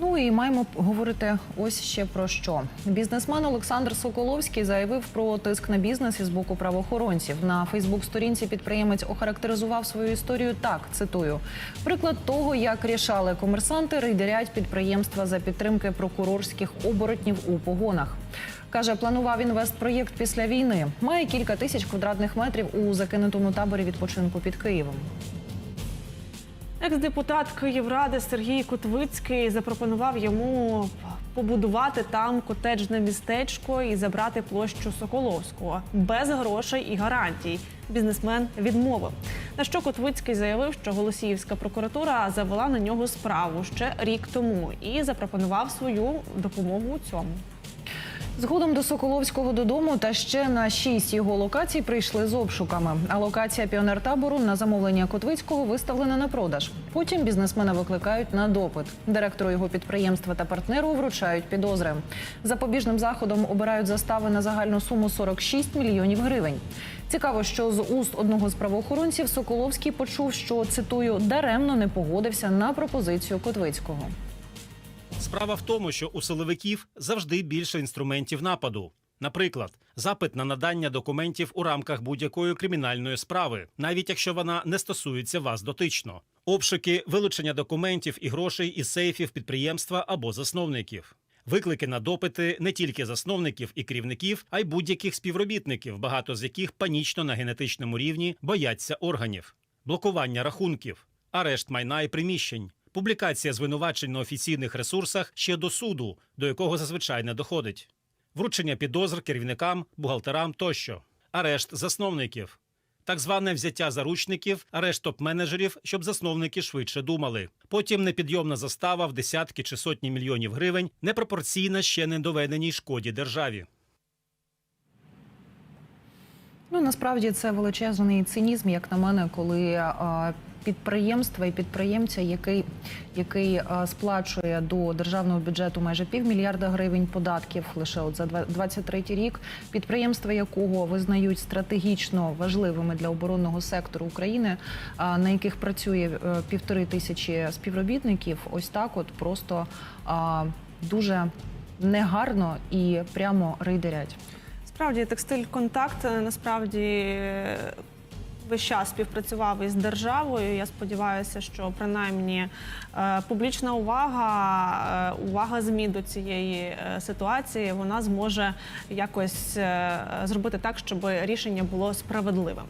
Ну і маємо говорити ось ще про що. Бізнесмен Олександр Соколовський заявив про тиск на бізнес із боку правоохоронців. На Фейсбук-сторінці підприємець охарактеризував свою історію так. Цитую: приклад того, як рішали комерсанти, рейдерять підприємства за підтримки прокурорських оборотнів у погонах. Каже, планував інвестпроєкт після війни. Має кілька тисяч квадратних метрів у закинутому таборі відпочинку під Києвом. Екс-депутат Київради Сергій Кутвицький запропонував йому побудувати там котеджне містечко і забрати площу Соколовського без грошей і гарантій. Бізнесмен відмовив. На що Котвицький заявив, що Голосіївська прокуратура завела на нього справу ще рік тому і запропонував свою допомогу у цьому. Згодом до Соколовського додому та ще на шість його локацій прийшли з обшуками. А локація піонертабору на замовлення Котвицького виставлена на продаж. Потім бізнесмена викликають на допит. Директору його підприємства та партнеру вручають підозри. Запобіжним заходом обирають застави на загальну суму 46 мільйонів гривень. Цікаво, що з уст одного з правоохоронців Соколовський почув, що цитую даремно не погодився на пропозицію Котвицького. Справа в тому, що у силовиків завжди більше інструментів нападу. Наприклад, запит на надання документів у рамках будь-якої кримінальної справи, навіть якщо вона не стосується вас дотично, обшуки, вилучення документів і грошей із сейфів підприємства або засновників, виклики на допити не тільки засновників і керівників, а й будь-яких співробітників, багато з яких панічно на генетичному рівні бояться органів, блокування рахунків, арешт майна і приміщень. Публікація звинувачень на офіційних ресурсах ще до суду, до якого зазвичай не доходить, вручення підозр керівникам, бухгалтерам тощо, арешт засновників, так зване взяття заручників, арешт топ-менеджерів, щоб засновники швидше думали. Потім непідйомна застава в десятки чи сотні мільйонів гривень, непропорційна ще не доведеній шкоді державі. Ну насправді це величезний цинізм, як на мене, коли а, підприємства і підприємця, який, який сплачує до державного бюджету майже півмільярда гривень податків лише от за 23 рік, підприємства якого визнають стратегічно важливими для оборонного сектору України, на яких працює е, півтори тисячі співробітників, ось так, от просто дуже негарно і прямо рейдерять. Справді, текстиль контакт насправді е, весь час співпрацював із державою. Я сподіваюся, що принаймні е, публічна увага, е, увага ЗМІ до цієї ситуації, вона зможе якось зробити так, щоб рішення було справедливим.